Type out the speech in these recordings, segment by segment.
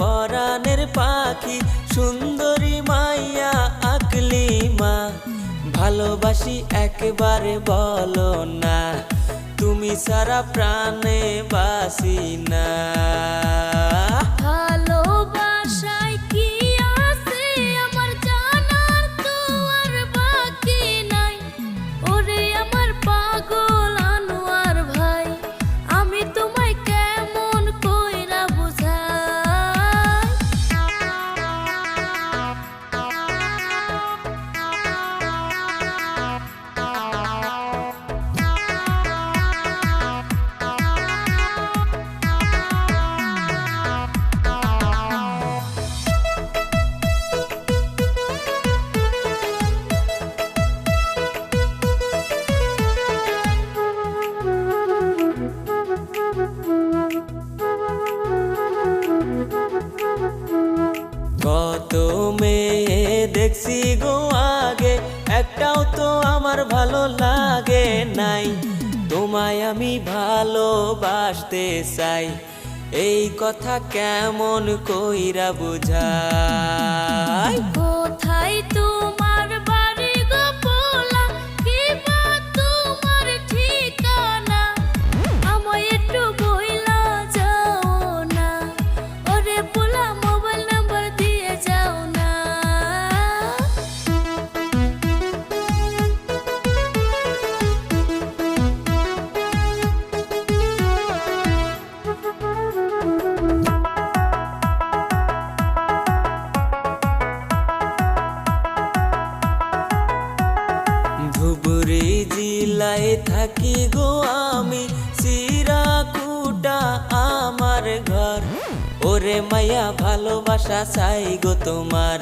পরাণের পাখি, সুন্দরী মাইয়া আকলি মা ভালোবাসি একবারে বলো না, তুমি সারা প্রাণে বাসি না। মেয়ে দেখছি গো আগে, একটাও তো আমার ভালো লাগে নাই। তোমায় আমি ভালোবাসতে চাই, এই কথা কেমন কইরা বুঝাই? জিলায় থাকি গো আমি সিরাকুটা আমার ঘর। ওরে মায়া, ভালোবাসা চাই গো তোমার,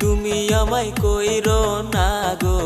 তুমি আমায় কইরো না গো